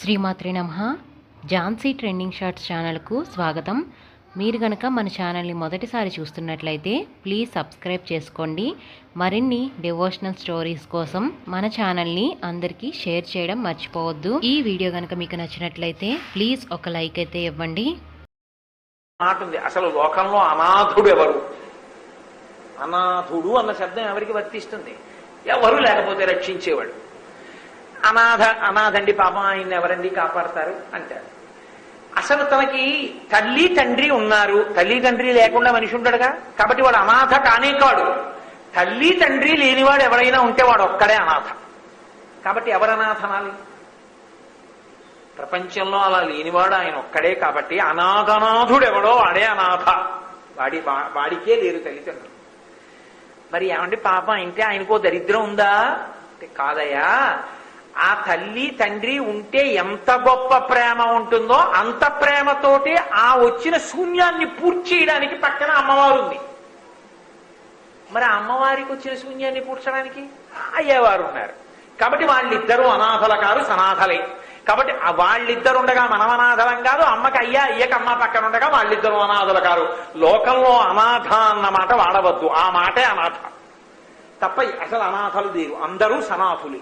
శ్రీమాత్రి నమ. Jhansi trending shorts ఛానల్కు స్వాగతం. మీరు గనక మన ఛానల్ని మొదటిసారి చూస్తున్నట్లయితే ప్లీజ్ సబ్స్క్రైబ్ చేసుకోండి. మరిన్ని డివోషనల్ స్టోరీస్ కోసం మన ఛానల్ని అందరికీ షేర్ చేయడం మర్చిపోవద్దు. ఈ వీడియో గనక మీకు నచ్చినట్లయితే ప్లీజ్ ఒక లైక్ అయితే ఇవ్వండి. అసలు లోకంలో అనాథుడు ఎవరు? అనాథుడు అన్న శబ్దం ఎవరికి వర్తిస్తుంది ఎవరు లేకపోతే రక్షించేవాడు? అనాథ అనాథండి పాపం ఆయన ఎవరండి కాపాడతారు? అంటారు అసలు తనకి తల్లి తండ్రి ఉన్నారు. తల్లి తండ్రి లేకుండా మనిషి ఉంటాడుగా కాబట్టి వాడు అనాథ కానే కాడు. తల్లి తండ్రి లేనివాడు ఎవరైనా ఉంటే వాడు ఒక్కడే అనాథ. కాబట్టి ఎవరు అనాథ అనాలి? ప్రపంచంలో అలా లేనివాడు ఆయన ఒక్కడే కాబట్టి అనాథనాథుడు ఎవడో వాడే అనాథ. వాడి వాడికే లేరు తల్లిదండ్రులు. మరి ఏమండి పాప? అంటే ఆయనకో దరిద్రం ఉందా? అంటే కాదయ్యా. ఆ తల్లి తండ్రి ఉంటే ఎంత గొప్ప ప్రేమ ఉంటుందో అంత ప్రేమతోటి ఆ వచ్చిన శూన్యాన్ని పూర్తి చేయడానికి పక్కన అమ్మవారు ఉంది. మరి అమ్మవారికి వచ్చిన శూన్యాన్ని పూడ్చడానికి అయ్యేవారు ఉన్నారు. కాబట్టి వాళ్ళిద్దరూ అనాథల కారు సనాథలే. కాబట్టి వాళ్ళిద్దరు ఉండగా మనం అనాథలం కాదు అమ్మకి అయ్యా అయ్యకి అమ్మ పక్కన ఉండగా వాళ్ళిద్దరూ అనాథల కారు లోకంలో అనాథ అన్న మాట వాడవద్దు. ఆ మాటే అనాథ. తప్ప అసలు అనాథలు తీరు అందరూ సనాథులే.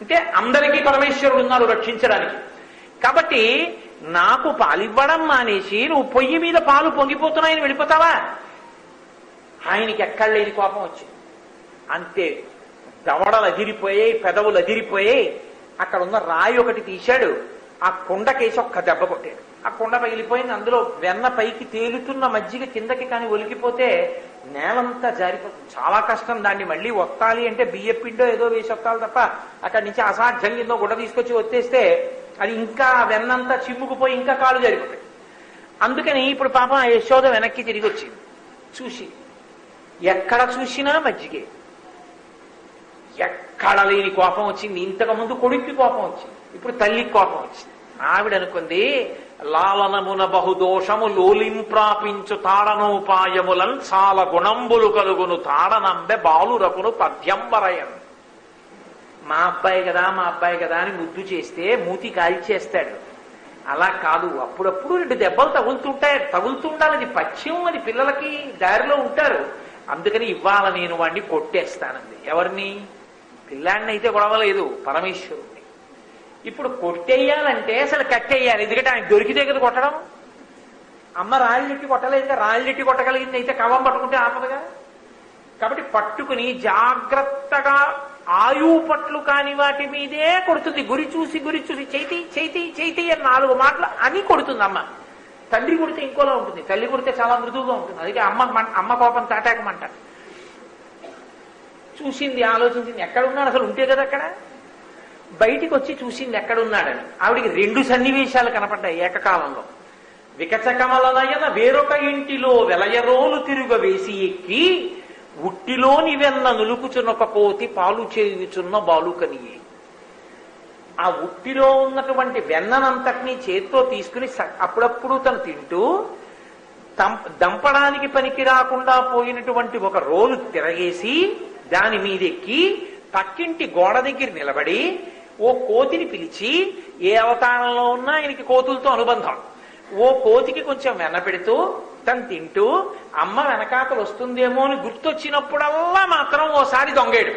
అంటే అందరికీ పరమేశ్వరుడు ఉన్నారు రక్షించడానికి. కాబట్టి నాకు పాలివ్వడం మానేసి నువ్వు పొయ్యి మీద పాలు పొంగిపోతున్నాయని వెళ్ళిపోతావా? ఆయనకి ఎక్కడ లేని కోపం వచ్చింది. అంతే దవడలు అదిరిపోయాయి పెదవులు అదిరిపోయాయి. అక్కడ ఉన్న రాయి ఒకటి తీశాడు. ఆ కుండకేసి ఒక్క దెబ్బ కొట్టాడు. ఆ కుండ పగిలిపోయింది. అందులో వెన్న పైకి తేలుతున్న మజ్జిగ కిందకి కానీ ఒలికిపోతే నేలంతా జారిపోతుంది చాలా కష్టం దాన్ని మళ్ళీ ఒత్తాలి అంటే బియ్య పిండో ఏదో వేసి ఒత్తాలి తప్ప అక్కడి నుంచి అసాధ్యం కింద గుడ్డ తీసుకొచ్చి ఒత్తేస్తే అది ఇంకా వెన్నంతా చిమ్ముకుపోయి ఇంకా కాలు జారిపోతాయి. అందుకని ఇప్పుడు పాపం ఆ యశోద వెనక్కి తిరిగి వచ్చింది. చూసి ఎక్కడ చూసినా మజ్జిగే. ఎక్కడ లేని కోపం వచ్చింది. ఇంతకు ముందు కొడుక్కి కోపం వచ్చింది. ఇప్పుడు తల్లికి కోపం వచ్చింది. ఆవిడ అనుకుంది లాలనమున బహుదోషము లోలింప్రాపించు తాడనోపాయములన్ చాలా గుణంబులు కలుగును తాడనంబె బాలురకును పద్యంబరయన్. మా అబ్బాయి కదా మా అబ్బాయి కదా అని ముద్దు చేస్తే మూతి కాల్చేస్తాడు అలా కాదు అప్పుడప్పుడు రెండు దెబ్బలు తగులుతుంటాయి. తగులుతుండాలి అది పచ్చిం అది పిల్లలకి దారిలో ఉంటారు. అందుకని ఇవాళ నేను వాడిని కొట్టేస్తానండి ఎవరిని? పిల్లాడిని అయితే గొడవలేదు పరమేశ్వరుడు. ఇప్పుడు కొట్టేయాలంటే అసలు కట్టేయాలి. ఎందుకంటే ఆయన దొరికితే కదా కొట్టడం. అమ్మ రాళ్ళెట్టి కొట్టలేదుగా రాళ్ళెట్టి కొట్టగలిగింది అయితే కవం పట్టుకుంటే ఆపదుగా. కాబట్టి పట్టుకుని జాగ్రత్తగా ఆయువు పట్లు కాని వాటి మీదే కొడుతుంది. గురి చూసి గురి చూసి చైతి చైతి చైతి అని నాలుగు మాటలు అని కొడుతుంది అమ్మ. తండ్రి కొడితే ఇంకోలా ఉంటుంది. తల్లి కొడితే చాలా మృదువుగా ఉంటుంది. అందుకే అమ్మ అమ్మ కోపం తాటాకమంట చూసింది ఆలోచించింది ఎక్కడ ఉన్నాడు? అసలు ఉంటే కదా అక్కడ. బయటికి వచ్చి చూసింది ఎక్కడున్నాడని. ఆవిడికి రెండు సన్నివేశాలు కనపడ్డాయి ఏకకాలంలో. వికచకమలనయన వేరొక ఇంటిలో వెలయరోలు తిరుగ వేసి ఎక్కి ఉట్టిలోని వెన్న నులుకుచున్నొక కోతి పాలు చేయుచున్న బాలుకనియే. ఆ ఉట్టిలో ఉన్నటువంటి వెన్ననంతటినీ చేత్తో తీసుకుని అప్పుడప్పుడు తను తింటూ దంపడానికి పనికి రాకుండా పోయినటువంటి ఒక రోలు తిరగేసి దాని మీదెక్కి పక్కింటి గోడ దగ్గర నిలబడి ఓ కోతిని పిలిచి ఏ అవతారంలో ఉన్నా ఆయనకి కోతులతో అనుబంధం. ఓ కోతికి కొంచెం వెన్న పెడుతూ తను తింటూ అమ్మ వెనకాతలు వస్తుందేమో అని గుర్తొచ్చినప్పుడల్లా మాత్రం ఓసారి దొంగేడు.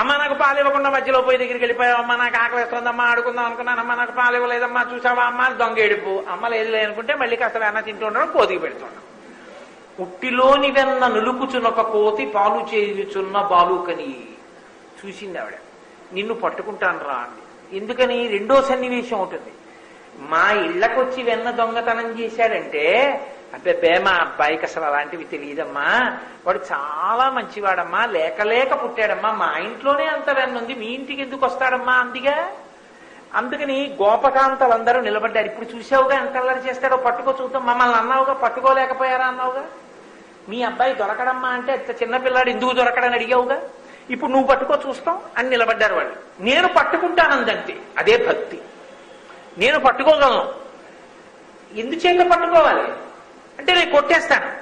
అమ్మ నాకు పాలు ఇవ్వకుండా మధ్యలో పోయి దగ్గరికి వెళ్ళిపోయావు అమ్మ నాకు ఆకలి వేస్తుందమ్మా ఆడుకుందాం అనుకున్నాను అమ్మ నాకు పాలు ఇవ్వలేదమ్మా చూసావా అమ్మ అని దొంగేడుపు అమ్మ లేదు అనుకుంటే మళ్ళీ కాస్త వెన్న తింటూ ఉండడం కోతికి పెడుతున్నాం ఉట్టిలోని వెన్న నులుకుచునొక కోతి పాలు చేయుచున్న బాలుకని చూసింది ఆవిడ. నిన్ను పట్టుకుంటాను రా అండి ఎందుకని? రెండో సన్నివేశం ఉంటుంది మా ఇళ్ళకొచ్చి వెన్న దొంగతనం చేశాడంటే అబ్బే మా అబ్బాయికి అసలు అలాంటివి తెలియదమ్మా. వాడు చాలా మంచివాడమ్మా. లేక లేక పుట్టాడమ్మా. మా ఇంట్లోనే అంత వెన్న ఉంది. మీ ఇంటికి ఎందుకు వస్తాడమ్మా అందిగా? అందుకని గోపకాంతలందరూ నిలబడ్డారు. ఇప్పుడు చూసావుగా ఎంత అల్లరి చేస్తాడో పట్టుకో చూద్దాం. మమ్మల్ని అన్నావుగా? పట్టుకోలేకపోయారా అన్నావుగా? మీ అబ్బాయి దొరకడమ్మా అంటే చిన్నపిల్లాడు ఎందుకు దొరకడని అడిగావుగా? ఇప్పుడు నువ్వు పట్టుకో చూస్తాం. అని నిలబడ్డారు వాళ్ళు. నేను పట్టుకుంటానందంతే అదే భక్తి. నేను పట్టుకోగలను. ఎందుచేత పట్టుకోవాలి? అంటే నేను కొట్టేస్తాను.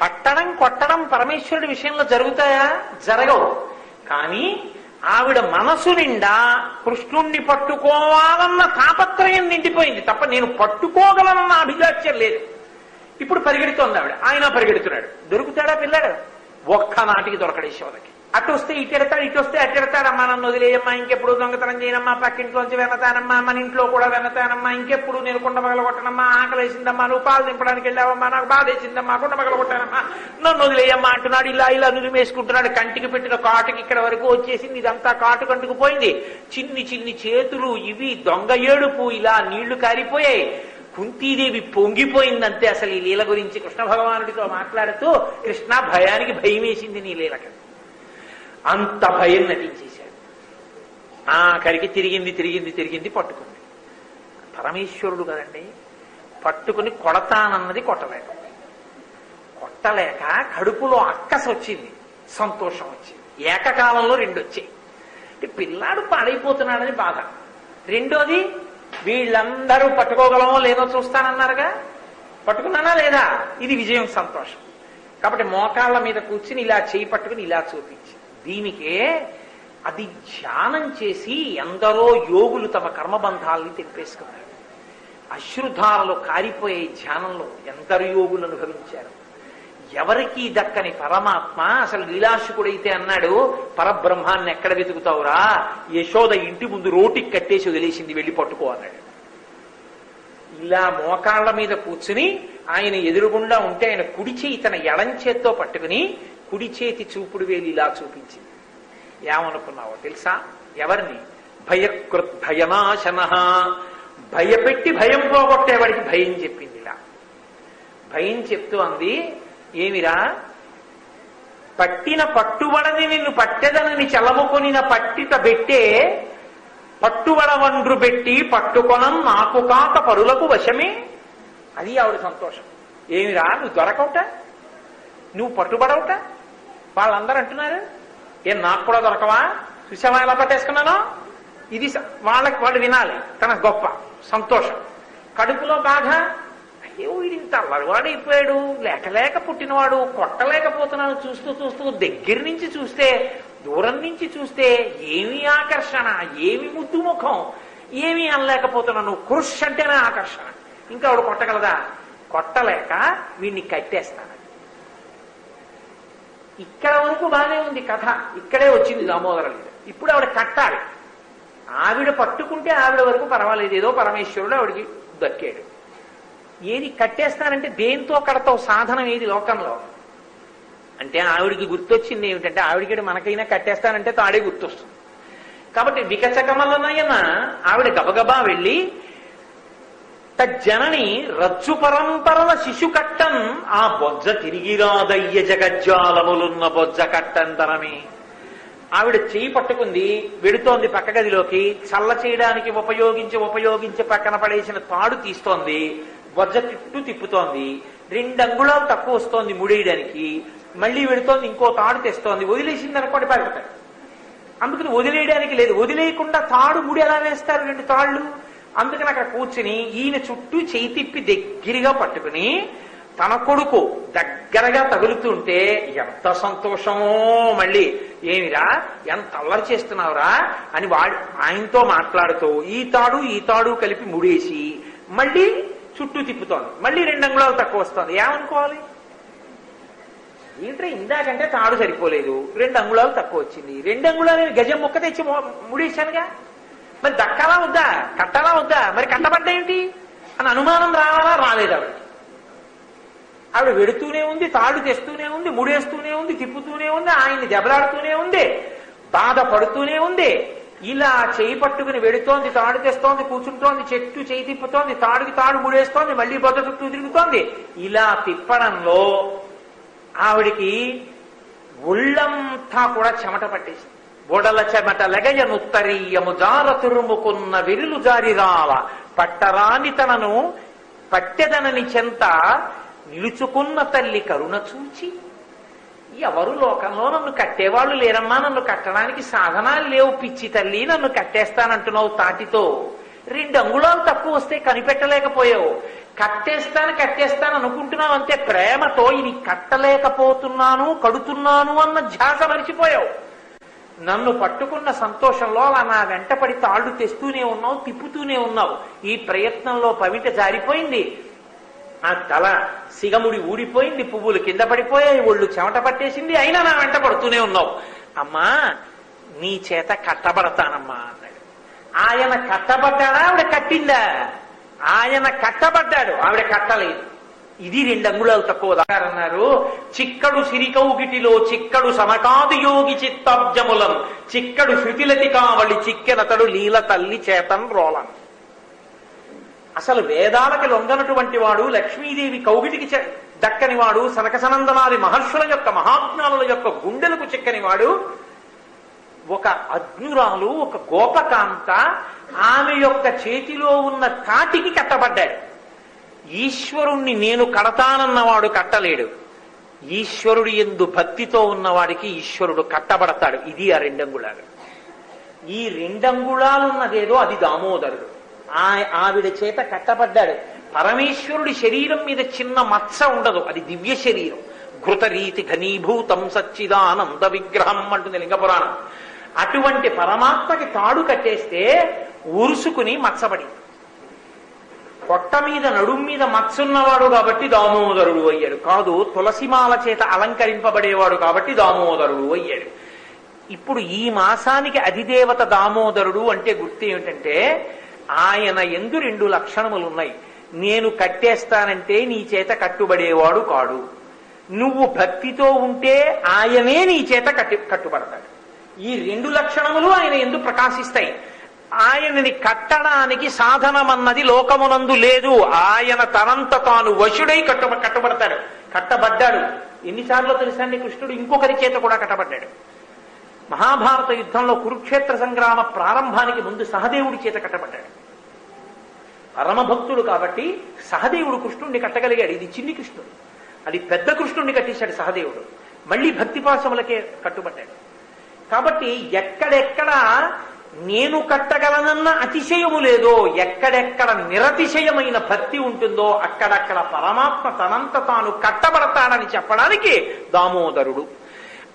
పట్టడం కొట్టడం పరమేశ్వరుడి విషయంలో జరుగుతాయా? జరగవు. కానీ ఆవిడ మనసు నిండా కృష్ణుణ్ణి పట్టుకోవాలన్న తాపత్రయం నిండిపోయింది. తప్ప నేను పట్టుకోగలనన్న అభిలాష్యం లేదు. ఇప్పుడు పరిగెడుతోంది ఆవిడ. ఆయన పరిగెడుతున్నాడు. దొరుకుతాడా పిల్లాడు? ఒక్క నాటికి దొరకడు యశోదకి అటు వస్తే ఇటు ఎడతాడు ఇటు వస్తే అటు ఎడతాడమ్మా నన్ను వదిలేయమ్మా ఇంకెప్పుడు దొంగతనం చేయనమ్మా పక్కింట్లోంచి వెనతానమ్మా మన ఇంట్లో కూడా వెనతానమ్మా ఇంకెప్పుడు నేను కుండ పగల కొట్టనమ్మా ఆకలి వేసిందమ్మా నువ్వు పాలు దింపడానికి వెళ్ళావమ్మా నాకు బాధ వేసిందమ్మా కుండ పగల కొట్టానమ్మా నన్ను వదిలేయమ్మా అంటున్నాడు ఇలా ఇలా నులిమేసుకుంటున్నాడు కంటికి పెట్టిన కాటుకి ఇక్కడ వరకు వచ్చేసింది ఇదంతా కాటు కంటుకు పోయింది. చిన్ని చిన్ని చేతులు ఇవి దొంగ ఏడుపు ఇలా నీళ్ళు కారిపోయాయి కుంతీదేవి పొంగిపోయిందంతే అసలు ఈ లీల గురించి కృష్ణ భగవానుడితో మాట్లాడుతూ కృష్ణ భయానికి భయం వేసింది నీ లీలకి. అంత భయం నటించేశాడు. ఆఖరికి తిరిగింది తిరిగింది తిరిగింది పట్టుకుంది. పరమేశ్వరుడు కదండి పట్టుకుని కొడతానన్నది కొట్టలేక కొట్టలేక కడుపులో అక్కస వచ్చింది సంతోషం వచ్చింది. ఏకకాలంలో రెండు వచ్చాయి అంటే పిల్లాడు పాడైపోతున్నాడని బాధ. రెండోది వీళ్ళందరూ పట్టుకోగలమో లేదో చూస్తానన్నారుగా? పట్టుకున్నానా లేదా? ఇది విజయం సంతోషం. కాబట్టి మోకాళ్ళ మీద కూర్చుని ఇలా చేయి పట్టుకుని ఇలా చూపించి దీనికే అది ధ్యానం చేసి ఎందరో యోగులు తమ కర్మబంధాలని తెంపేసుకున్నారు. అశ్రుధారలు కారిపోయే ధ్యానంలో ఎందరు యోగులు అనుభవించారు. ఎవరికి దక్కని పరమాత్మ అసలు లీలాశుకుడైతే అన్నాడు పరబ్రహ్మాన్ని ఎక్కడ వెతుకుతావురా? యశోద ఇంటి ముందు రోటికి కట్టేసి వదిలేసింది వెళ్ళి పట్టుకో అన్నాడు. ఇలా మోకాళ్ళ మీద కూర్చుని ఆయన ఎదురుగుండా ఉంటే ఆయన కుడి చేయి తన ఎడం చేత్తో పట్టుకుని కుడి చేతి చూపుడు వేలు ఇలా చూపించింది. ఏమనుకున్నావో తెలుసా? ఎవరిని? భయకృత్ భయనాశన. భయపెట్టి భయం పోగొట్టేవాడికి భయం చెప్పింది ఇలా. భయం చెప్తూ అంది ఏమిరా? పట్టిన పట్టుబడని నిన్ను పట్టెదనని చలముకొనిన పట్టిత బెట్టే పట్టుబడ వండ్రు పెట్టి పట్టుకొనం నాకు కాక పరులకు వశమే. అది ఆవిడ సంతోషం. ఏమిరా? నువ్వు దొరకవుట? నువ్వు పట్టుబడవుట? వాళ్ళందరూ అంటున్నారు ఏం నాకు కూడా దొరకవా? చూసావా ఎలా పట్టేసుకున్నానో? ఇది వాళ్ళకి వాళ్ళు వినాలి. తన గొప్ప సంతోషం. కడుపులో బాధ అయ్యో వీడి ఇంత అయిపోయాడు లేక లేక పుట్టినవాడు కొట్టలేకపోతున్నాను చూస్తూ చూస్తూ దగ్గర నుంచి చూస్తే దూరం నుంచి చూస్తే ఏమి ఆకర్షణ ఏమి ముద్దు ముఖం ఏమీ అనలేకపోతున్నాను. కృష్ అంటేనే ఆకర్షణ. ఇంకా ఆవిడ కొట్టగలదా? కొట్టలేక వీడిని కట్టేస్తాను ఇక్కడ వరకు బాగానే ఉంది కథ. ఇక్కడే వచ్చింది దామోదర లీల. ఇప్పుడు ఆవిడ కట్టాలి. ఆవిడ పట్టుకుంటే ఆవిడ వరకు పర్వాలేదు. ఏదో పరమేశ్వరుడు ఆవిడికి దక్కాడు. ఏది కట్టేస్తానంటే దేంతో కడతావు? సాధనం ఏది లోకంలో? అంటే ఆవిడికి గుర్తొచ్చింది ఏమిటంటే ఆవిడికి మనకైనా కట్టేస్తానంటే తాడే గుర్తొస్తుంది. కాబట్టి వికచకమలనైనా ఆవిడ గబగబా వెళ్ళి తజ్జనని రజ్జు పరంపరల శిశు కట్టం ఆ బొజ్జ తిరిగిరాదయ్య జగజ్జాలములున్న బొజ్జ కట్టంతరమే. ఆవిడ చేయి పట్టుకుంది వెడుతోంది పక్క గదిలోకి చల్ల చేయడానికి ఉపయోగించి ఉపయోగించి పక్కన పడేసిన తాడు తీస్తోంది బొజ్జ తిట్టు తిప్పుతోంది రెండు అంగుళాలు తక్కువ వస్తోంది ముడేయడానికి మళ్ళీ వెడుతోంది ఇంకో తాడు తెస్తోంది వదిలేసింది అనుకోండి పరుగుతాయి అందుకని వదిలేయడానికి లేదు వదిలేయకుండా తాడు ముడి ఎలా వేస్తారు రెండు తాళ్ళు? అందుకని అక్కడ కూర్చుని ఈయన చుట్టూ చేయి తిప్పి దగ్గరగా పట్టుకుని తన కొడుకు దగ్గరగా తగులుతుంటే ఎంత సంతోషమో మళ్ళీ. ఏమిరా? ఎంత అల్లరి చేస్తున్నావురా? అని వాడు ఆయనతో మాట్లాడుతూ ఈ తాడు ఈ తాడు కలిపి ముడేసి మళ్ళీ చుట్టూ తిప్పుతోంది. మళ్ళీ రెండు అంగుళాలు తక్కువ వస్తుంది. ఏమనుకోవాలి? ఏంట్రా ఇందాకంటే తాడు సరిపోలేదు. రెండు అంగుళాలు తక్కువ వచ్చింది. రెండు అంగుళాలు గజం ముక్క తెచ్చి ముడేశానుగా? మరి దక్కాలా వద్దా? కట్టాలా వద్దా? మరి కట్టబడ్డా ఏంటి? అని అనుమానం రావాలా? రాలేదు ఆవిడ. ఆవిడ వెడుతూనే ఉంది తాడు తెస్తూనే ఉంది ముడేస్తూనే ఉంది తిప్పుతూనే ఉంది ఆయన్ని దెబ్బలాడుతూనే ఉంది బాధపడుతూనే ఉంది. ఇలా చేయి పట్టుకుని వెడుతోంది తాడు తెస్తోంది కూర్చుంటోంది చెట్టు చేయి తిప్పుతోంది తాడుకి తాడు ముడేస్తోంది మళ్ళీ బొద్ద చుట్టూ తిరుగుతోంది. ఇలా తిప్పడంలో ఆవిడికి ఒళ్ళంతా కూడా చెమట పట్టేసింది. బుడల చెమట లెగయనుత్తరీయము జార తురుముకున్న విరులు జారిరాల పట్టరాని తనను పట్టెదనని చెంత నిలుచుకున్న తల్లి కరుణ చూచి ఎవరు లోకంలో నన్ను కట్టేవాళ్ళు లేరమ్మా నన్ను కట్టడానికి సాధనాలు లేవు పిచ్చి తల్లి నన్ను కట్టేస్తానంటున్నావు తాటితో. రెండు అంగుళాలు తక్కువ వస్తే కనిపెట్టలేకపోయావు. కట్టేస్తాను కట్టేస్తాను అనుకుంటున్నావు అంతే ప్రేమతో ఇది కట్టలేకపోతున్నాను కడుతున్నాను అన్న ధ్యాస మరిచిపోయావు. నన్ను పట్టుకున్న సంతోషంలో అలా నా వెంటపడి తాళ్ళు తెస్తూనే ఉన్నావు తిప్పుతూనే ఉన్నావు. ఈ ప్రయత్నంలో పవిట జారిపోయింది. ఆ తల సిగముడి ఊడిపోయింది పువ్వులు కింద పడిపోయాయి ఒళ్ళు చెమట పట్టేసింది అయినా నా వెంట పడుతూనే ఉన్నావు. అమ్మా నీ చేత కట్టబడతానమ్మా అన్నాడు. ఆయన కట్టబడ్డాడా? ఆవిడ కట్టిందా? ఆయన కట్టబడ్డాడు. ఆవిడ కట్టలేదు. ఇది రెండు అంగుళాలు తక్కువ అన్నారు. చిక్కడు సిరికౌగిటిలో చిక్కడు సమకాది యోగి చిత్తాబ్జములం. చిక్కడు శృతిలతి కావళి చిక్కెనతడు లీల తల్లి చేతన్ రోలన్. అసలు వేదాలకి లొంగనటువంటి వాడు లక్ష్మీదేవి కౌగిటికి చె- దక్కని వాడు సనకసనందనాది మహర్షుల యొక్క మహాజ్ఞానుల యొక్క గుండెలకు చిక్కని వాడు. ఒక అజ్ఞురాలు ఒక గోపకాంత ఆమె యొక్క చేతిలో ఉన్న కాటికి కట్టబడ్డాడు. ఈశ్వరుణ్ణి నేను కడతానన్నవాడు కట్టలేడు. ఈశ్వరుడు ఎందు భక్తితో ఉన్నవాడికి ఈశ్వరుడు కట్టబడతాడు. ఇది ఆ రెండంగుళాలు. ఈ రెండంగుళాలున్నదేదో అది దామోదరుడు. ఆ- ఆవిడ చేత కట్టబడ్డాడు. పరమేశ్వరుడి శరీరం మీద చిన్న మచ్చ ఉండదు. అది దివ్య శరీరం. ఘృతరీతి ఘనీభూతం సచ్చిదానంద విగ్రహం అంటుంది లింగపురాణం. అటువంటి పరమాత్మకి తాడు కట్టేస్తే ఉరుసుకుని మచ్చబడింది పొట్ట మీద నడుం మీద మత్సున్నవాడు కాబట్టి దామోదరుడు అయ్యాడు. కాదు తులసిమాల చేత అలంకరింపబడేవాడు కాబట్టి దామోదరుడు అయ్యాడు. ఇప్పుడు ఈ మాసానికి అధిదేవత దామోదరుడు అంటే గుర్తు ఏమిటంటే ఆయన ఎందు రెండు లక్షణములు ఉన్నాయి నేను కట్టేస్తానంటే నీ చేత కట్టుబడేవాడు కాడు. నువ్వు భక్తితో ఉంటే ఆయనే నీ చేత కట్టి కట్టుబడతాడు. ఈ రెండు లక్షణములు ఆయన ఎందు ప్రకాశిస్తాయి. ఆయనని కట్టడానికి సాధనమన్నది లోకమునందు లేదు. ఆయన తనంత తాను వశుడై కట్టు కట్టబడతాడు. కట్టబడ్డాడు. ఎన్నిసార్లు తెలుసండి కృష్ణుడు? ఇంకొకరి చేత కూడా కట్టబడ్డాడు. మహాభారత యుద్ధంలో కురుక్షేత్ర సంగ్రామ ప్రారంభానికి ముందు సహదేవుడి చేత కట్టబడ్డాడు. పరమభక్తుడు కాబట్టి సహదేవుడు కృష్ణుడిని కట్టగలిగాడు. ఇది చిన్ని కృష్ణుడు. అది పెద్ద కృష్ణుడిని కట్టేశాడు సహదేవుడు. మళ్ళీ భక్తిపాసములకే కట్టుబడ్డాడు. కాబట్టి ఎక్కడెక్కడ నేను కట్టగలనన్న అతిశయము లేదో ఎక్కడెక్కడ నిరతిశయమైన భక్తి ఉంటుందో అక్కడక్కడ పరమాత్మ తనంత తాను కట్టబడతాడని చెప్పడానికి దామోదరుడు.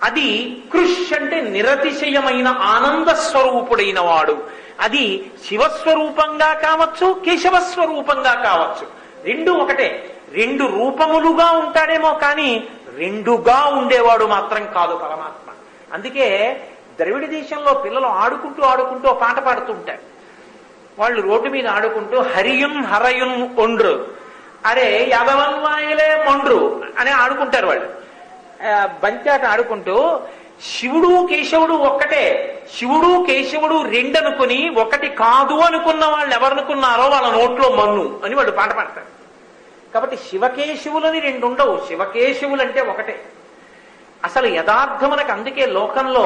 అది కృష్ అంటే నిరతిశయమైన ఆనంద స్వరూపుడైన వాడు అది శివస్వరూపంగా కావచ్చు కేశవస్వరూపంగా కావచ్చు. రెండు ఒకటే. రెండు రూపములుగా ఉంటాడేమో కానీ రెండుగా ఉండేవాడు మాత్రం కాదు పరమాత్మ. అందుకే ద్రవిడ దేశంలో పిల్లలు ఆడుకుంటూ ఆడుకుంటూ పాట పాడుతూ ఉంటారు. వాళ్ళు రోడ్డు మీద ఆడుకుంటూ హరియుం హరయుం ఒండ్రు. అరే యాదవన్వాయలే మొండ్రు అని ఆడుకుంటారు వాళ్ళు. బంచాట ఆడుకుంటూ శివుడు కేశవుడు ఒక్కటే. శివుడు కేశవుడు రెండనుకుని ఒకటి కాదు అనుకున్న వాళ్ళు ఎవరనుకున్నారో వాళ్ళ నోట్లో మన్ను అని వాళ్ళు పాట పాడతారు. కాబట్టి శివకేశవులని రెండు ఉండవు శివకేశవులు అంటే ఒకటే. అసలు యథార్థమునకు అందుకే లోకంలో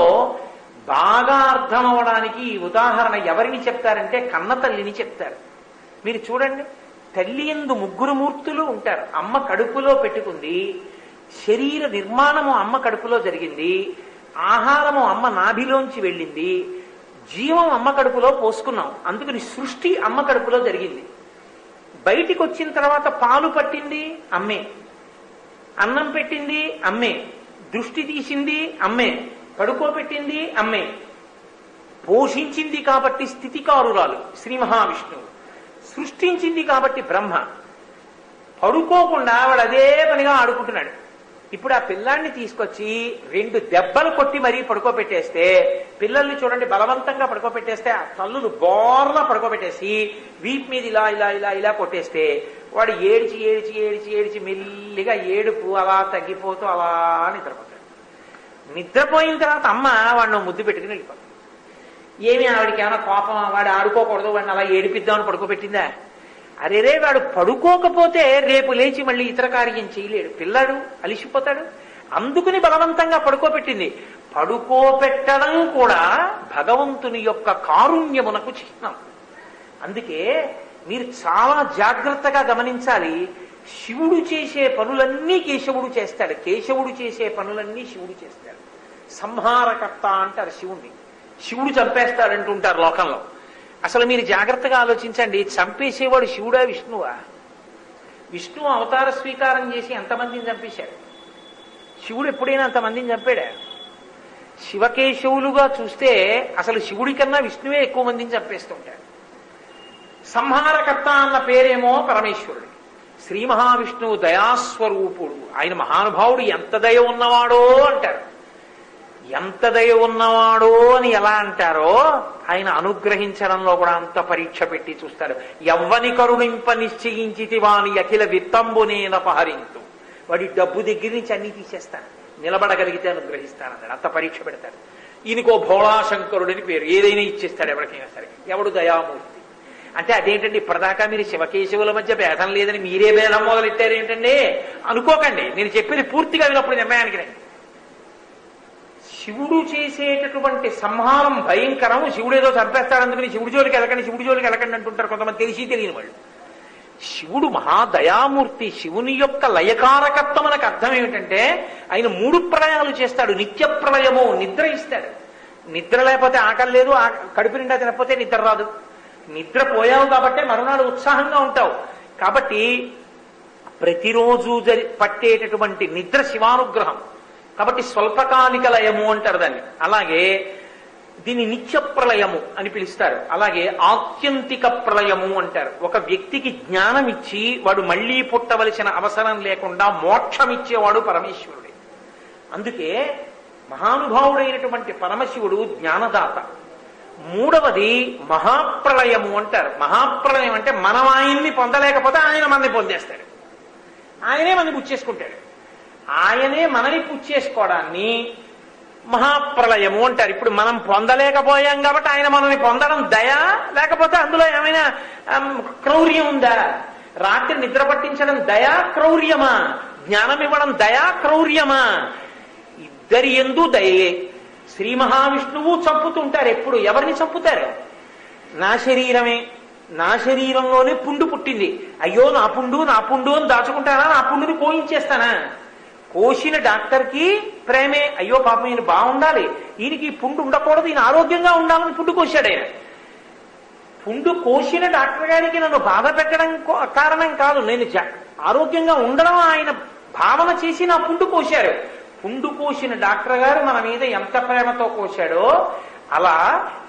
బాగా అర్థం అవడానికి ఈ ఉదాహరణ ఎవరిని చెప్తారంటే కన్న తల్లిని చెప్తారు. మీరు చూడండి తల్లి ఎందు ముగ్గురు మూర్తులు ఉంటారు. అమ్మ కడుపులో పెట్టుకుంది శరీర నిర్మాణము అమ్మ కడుపులో జరిగింది ఆహారము అమ్మ నాభిలోంచి వెళ్ళింది జీవం అమ్మ కడుపులో పోసుకున్నాం. అందుకని సృష్టి అమ్మ కడుపులో జరిగింది. బయటికి వచ్చిన తర్వాత పాలు పట్టింది అమ్మే. అన్నం పెట్టింది అమ్మే. దృష్టి తీసింది అమ్మే. పడుకోబెట్టింది అమ్మే. పోషించింది కాబట్టి స్థితికారురాలు శ్రీ మహావిష్ణువు. సృష్టించింది కాబట్టి బ్రహ్మ. పడుకోకుండా వాడు అదే పనిగా ఆడుకుంటున్నాడు. ఇప్పుడు ఆ పిల్లాన్ని తీసుకొచ్చి రెండు దెబ్బలు కొట్టి మరీ పడుకోబెట్టేస్తే పిల్లల్ని చూడండి బలవంతంగా పడుకోబెట్టేస్తే ఆ తల్లులు బోర్లా పడుకోబెట్టేసి వీప్ మీద ఇలా ఇలా ఇలా ఇలా కొట్టేస్తే వాడు ఏడిచి ఏడిచి ఏడిచి ఏడిచి మెల్లిగా ఏడుపు అలా తగ్గిపోతూ అలా నిద్రపోతాడు. నిద్రపోయిన తర్వాత అమ్మ వాడిని ముద్దు పెట్టుకుని వెళ్ళిపోతుంది. ఏమి ఆవిడకి ఏమైనా కోపం? వాడు ఆడుకోకూడదు వాడిని అలా ఏడిపిద్దామని పడుకోబెట్టిందా? అరే రే వాడు పడుకోకపోతే రేపు లేచి మళ్ళీ ఇతర కార్యం చేయలేడు. పిల్లాడు అలిసిపోతాడు. అందుకుని బలవంతంగా పడుకోబెట్టింది. పడుకోబెట్టడం కూడా భగవంతుని యొక్క కారుణ్యమునకు చిహ్నం. అందుకే మీరు చాలా జాగ్రత్తగా గమనించాలి. శివుడు చేసే పనులన్నీ కేశవుడు చేస్తాడు. కేశవుడు చేసే పనులన్నీ శివుడు చేస్తాడు. సంహారకర్త అంటారు శివుణ్ణి. శివుడు చంపేస్తాడంటుంటారు లోకంలో. అసలు మీరు జాగ్రత్తగా ఆలోచించండి చంపేసేవాడు శివుడా విష్ణువా? విష్ణువు అవతార స్వీకారం చేసి ఎంతమందిని చంపేశాడు? శివుడు ఎప్పుడైనా అంతమందిని చంపాడా? శివకేశవులుగా చూస్తే అసలు శివుడి కన్నా విష్ణువే ఎక్కువ మందిని చంపేస్తుంటాడు. సంహారకర్త అన్న పేరేమో పరమేశ్వరుడు. శ్రీ మహావిష్ణువు దయాస్వరూపుడు. ఆయన మహానుభావుడు ఎంత దయ ఉన్నవాడో అంటారు. ఎంత దయ ఉన్నవాడో అని ఎలా అంటారో ఆయన అనుగ్రహించడంలో కూడా అంత పరీక్ష పెట్టి చూస్తారు. ఎవ్వని కరుణింప నిశ్చయించితి వాని అఖిల విత్తంబునేనపహరింతు వాడి డబ్బు దగ్గర నుంచి అన్ని తీసేస్తాను నిలబడగలిగితే అనుగ్రహిస్తానన్నాడు అంత పరీక్ష పెడతాడు ఈయనకో భోళాశంకరుడని పేరు. ఏదైనా ఇచ్చేస్తాడు ఎవరికైనా సరే. ఎవడు దయామూర్తి? అంటే అదేంటండి ఇప్పటిదాకా మీరు శివకేశవుల మధ్య భేదం లేదని మీరే భేదం మొదలెట్టారు ఏంటండి? అనుకోకండి నేను చెప్పేది పూర్తిగా వినప్పుడు నిర్ణయానికి రండి. శివుడు చేసేటటువంటి సంహారం భయంకరం శివుడు ఏదో చంపేస్తాడు అందుకని శివుడి జోలికి వెళ్ళకండి శివుడి జోలికి వెళ్ళకండి అంటుంటారు కొంతమంది తెలిసి తెలియని వాళ్ళు. శివుడు మహాదయామూర్తి శివుని యొక్క లయకారకత్వం మనకు అర్థం ఏమిటంటే ఆయన మూడు ప్రళయాలు చేస్తాడు నిత్య ప్రళయము నిద్ర ఇస్తాడు. నిద్ర లేకపోతే ఆకలి లేదు కడుపు నిండా తినకపోతే నిద్ర రాదు. నిద్ర పోయావు మరునాడు ఉత్సాహంగా ఉంటావు. కాబట్టి ప్రతిరోజు జరి పట్టేటటువంటి నిద్ర శివానుగ్రహం. కాబట్టి స్వల్పకాలిక లయము అంటారు దాన్ని. అలాగే దీన్ని నిత్య ప్రళయము అని పిలుస్తారు. అలాగే ఆత్యంతిక ప్రళయము అంటారు. ఒక వ్యక్తికి జ్ఞానం ఇచ్చి వాడు మళ్ళీ పుట్టవలసిన అవసరం లేకుండా మోక్షం ఇచ్చేవాడు పరమేశ్వరుడే. అందుకే మహానుభావుడైనటువంటి పరమశివుడు జ్ఞానదాత. మూడవది మహాప్రళయము అంటారు. మహాప్రళయం అంటే మనం ఆయన్ని పొందలేకపోతే ఆయన మనని పొందేస్తాడు. ఆయనే మనని పుచ్చేసుకుంటాడు ఆయనే మనని పుచ్చేసుకోవడాన్ని మహాప్రళయము అంటారు. ఇప్పుడు మనం పొందలేకపోయాం కాబట్టి ఆయన మనల్ని పొందడం దయా లేకపోతే అందులో ఏమైనా క్రౌర్యం ఉందా? రాత్రి నిద్ర పట్టించడం దయా క్రౌర్యమా? జ్ఞానం ఇవ్వడం దయా క్రౌర్యమా? ఇద్దరి ఎందు దయే. శ్రీ మహావిష్ణువు చంపుతుంటారు. ఎప్పుడు ఎవరిని చంపుతారు? నా శరీరమే. నా శరీరంలోనే పుండు పుట్టింది. అయ్యో నా పుండు నా పుండు అని దాచుకుంటానా? నా పుండుని కోయించేస్తానా? కోసిన డాక్టర్కి ప్రేమే. అయ్యో పాపం ఈయన బాగుండాలి. ఈయనకి ఈ పుండు ఉండకూడదు. ఈయన ఆరోగ్యంగా ఉండాలని పుండు కోశాడు ఆయన. పుండు కోసిన డాక్టర్ గారికి నన్ను బాధ పెట్టడం కో- కారణం కాదు. నేను ఆరోగ్యంగా ఉండడం ఆయన భావన చేసి నా పుండు కోశారు. కుండు కోసిన డాక్టర్ గారు మన మీద ఎంత ప్రేమతో కోశాడో అలా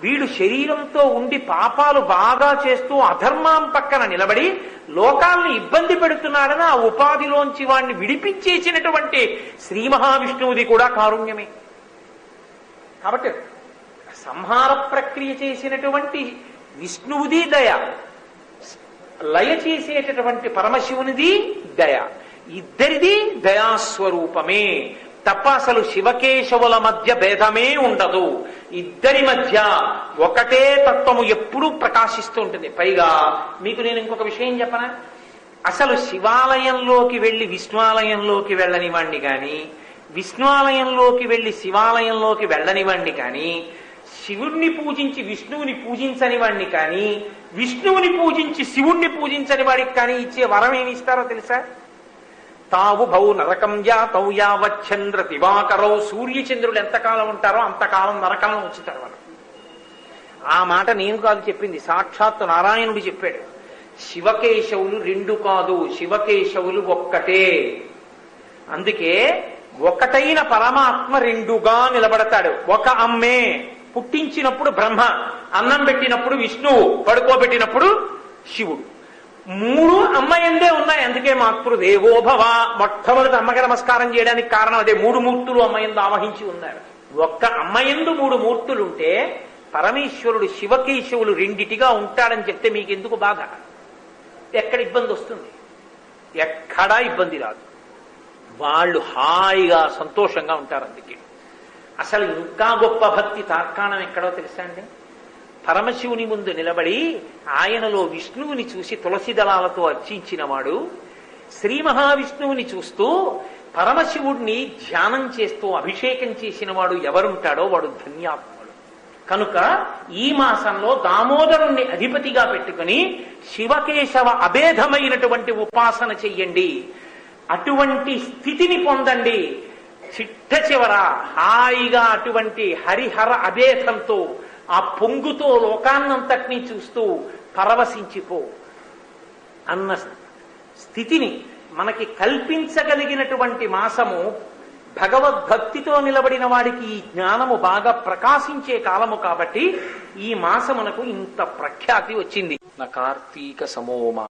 వీడు శరీరంతో ఉండి పాపాలు బాగా చేస్తూ అధర్మం పక్కన నిలబడి లోకాల్ని ఇబ్బంది పెడుతున్నాడని ఆ ఉపాధిలోంచి వాడిని విడిపించేసినటువంటి శ్రీ మహావిష్ణువుది కూడా కారుణ్యమే. కాబట్టి సంహార ప్రక్రియ చేసినటువంటి విష్ణువుది దయ లయ చేసేటటువంటి పరమశివునిది దయ ఇద్దరిది దయాస్వరూపమే. తప్ప అసలు శివకేశవుల మధ్య భేదమే ఉండదు. ఇద్దరి మధ్య ఒకటే తత్వము ఎప్పుడూ ప్రకాశిస్తూ ఉంటుంది. పైగా మీకు నేను ఇంకొక విషయం చెప్పనా? అసలు శివాలయంలోకి వెళ్ళి విష్ణువాలయంలోకి వెళ్ళనివ్వండి కానీ విష్ణువాలయంలోకి వెళ్ళి శివాలయంలోకి వెళ్ళనివ్వండి కానీ శివుణ్ణి పూజించి విష్ణువుని పూజించని కాని కానీ విష్ణువుని పూజించి శివుణ్ణి పూజించని వాడికి కానీ ఇచ్చే వరం ఏమి ఇస్తారో తెలుసా? తావు భౌ నరకం యాతౌ యావచ్చంద్ర దివాకరౌ సూర్యచంద్రులు ఎంతకాలం ఉంటారో అంతకాలం నరకంలో ఉంచుతారు వాళ్ళు ఆ మాట నేను కాదు చెప్పింది. సాక్షాత్తు నారాయణుడు చెప్పాడు. శివకేశవులు రెండు కాదు శివకేశవులు ఒక్కటే. అందుకే ఒకటైన పరమాత్మ రెండుగా నిలబడతాడు. ఒక అమ్మే పుట్టించినప్పుడు బ్రహ్మ అన్నం పెట్టినప్పుడు విష్ణువు పడుకోబెట్టినప్పుడు శివుడు. మూడు అమ్మయందే ఉన్నాయి. అందుకే మాతృదేవోభవ మొట్టమొదటి అమ్మకి నమస్కారం చేయడానికి కారణం అదే. మూడు మూర్తులు అమ్మయందు ఆవహించి ఉన్నారు. ఒక్క అమ్మయందు మూడు మూర్తులుంటే పరమేశ్వరుడు శివకేశవులు రెండిటిగా ఉంటాడని చెప్తే మీకు ఎందుకు బాధ? ఎక్కడ ఇబ్బంది వస్తుంది? ఎక్కడా ఇబ్బంది రాదు. వాళ్ళు హాయిగా సంతోషంగా ఉంటారు అందుకే. అసలు ఇంకా గొప్ప భక్తి తార్కాణం ఎక్కడో తెలుసా అండి? పరమశివుని ముందు నిలబడి ఆయనలో విష్ణువుని చూసి తులసి దళాలతో అర్చించిన వాడు శ్రీ మహావిష్ణువుని చూస్తూ పరమశివుడిని ధ్యానం చేస్తూ అభిషేకం చేసిన వాడు ఎవరుంటాడో వాడు ధన్యాత్ముడు. కనుక ఈ మాసంలో దామోదరుణ్ణి అధిపతిగా పెట్టుకుని శివకేశవ అభేదమైనటువంటి ఉపాసన చెయ్యండి. అటువంటి స్థితిని పొందండి. చిట్ట చివర హాయిగా అటువంటి హరిహర అభేదంతో ఆ పొంగుతో లోకాన్నంతటినీ చూస్తూ పరవశించిపో అన్న స్థితిని మనకి కల్పించగలిగినటువంటి మాసము భగవద్భక్తితో నిలబడిన వాడికి ఈ జ్ఞానము బాగా ప్రకాశించే కాలము కాబట్టి ఈ మాసమునకు ఇంత ప్రఖ్యాతి వచ్చింది. నా కార్తీక సమోమా.